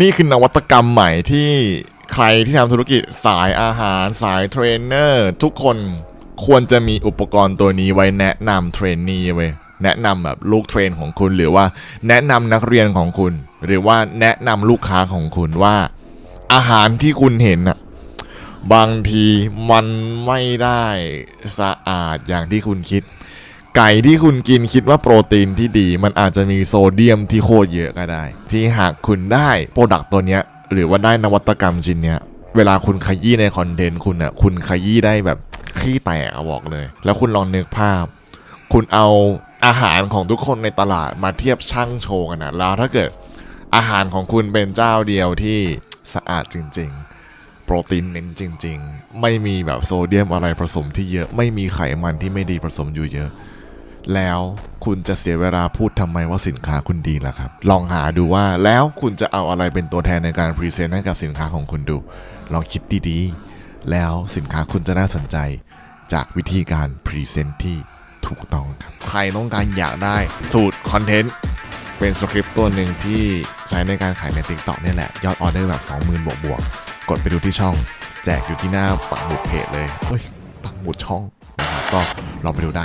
นี่คือนวัตกรรมใหม่ที่ใครที่ทำธุรกิจสายอาหารสายเทรนเนอร์ทุกคนควรจะมีอุปกรณ์ตัวนี้ไว้แนะนำเทรนนี่เว้ยแนะนำแบบลูกเทรนของคุณ หรือว่าแนะนำนักเรียนของคุณ หรือว่าแนะนำลูกค้าของคุณว่า อาหารที่คุณเห็นอะบางทีมันไม่ได้สะอาดอย่างที่คุณคิด ไก่ที่คุณกินคิดว่าโปรตีนที่ดี มันอาจจะมีโซเดียมที่โคตรเยอะก็ได้ ที่หากคุณได้โปรดักต์ตัวเนี้ยหรือว่าได้นวัตกรรมชิ้นเนี้ยเวลาคุณขยี้ในคอนเทนต์คุณอะคุณขยี้ได้แบบขี้แตกบอกเลย แล้วคุณลองนึกภาพ คุณเอาอาหารของทุกคนในตลาดมาเทียบช่างโชว์กันนะแล้วถ้าเกิดอาหารของคุณเป็นเจ้าเดียวที่สะอาดจริง ๆ โปรตีนเน้นจริง ๆ ไม่มีแบบโซเดียมอะไรผสมที่เยอะ ไม่มีไขมันที่ไม่ดีผสมอยู่เยอะ แล้วคุณจะเสียเวลาพูดทำไมว่าสินค้าคุณดีล่ะครับ ลองหาดูว่าแล้วคุณจะเอาอะไรเป็นตัวแทนในการพรีเซนต์ให้กับสินค้าของคุณดู ลองคิดดีๆ แล้วสินค้าคุณจะน่าสนใจ จากวิธีการพรีเซนต์ที่ถูกต้องครับ ใครต้องการอยากได้สูตรคอนเทนต์เป็นสคริปต์ตัวหนึ่งที่ใช้ในการขายใน TikTok เนี่แหละ ยอดออเดอร์แบบ 20,000 บวกบวกๆกดไปดูที่ช่อง แจกอยู่ที่หน้าปักหมุดเพจเลยเฮ้ยปักหมุดช่องนะครับก็ลองไปดูได้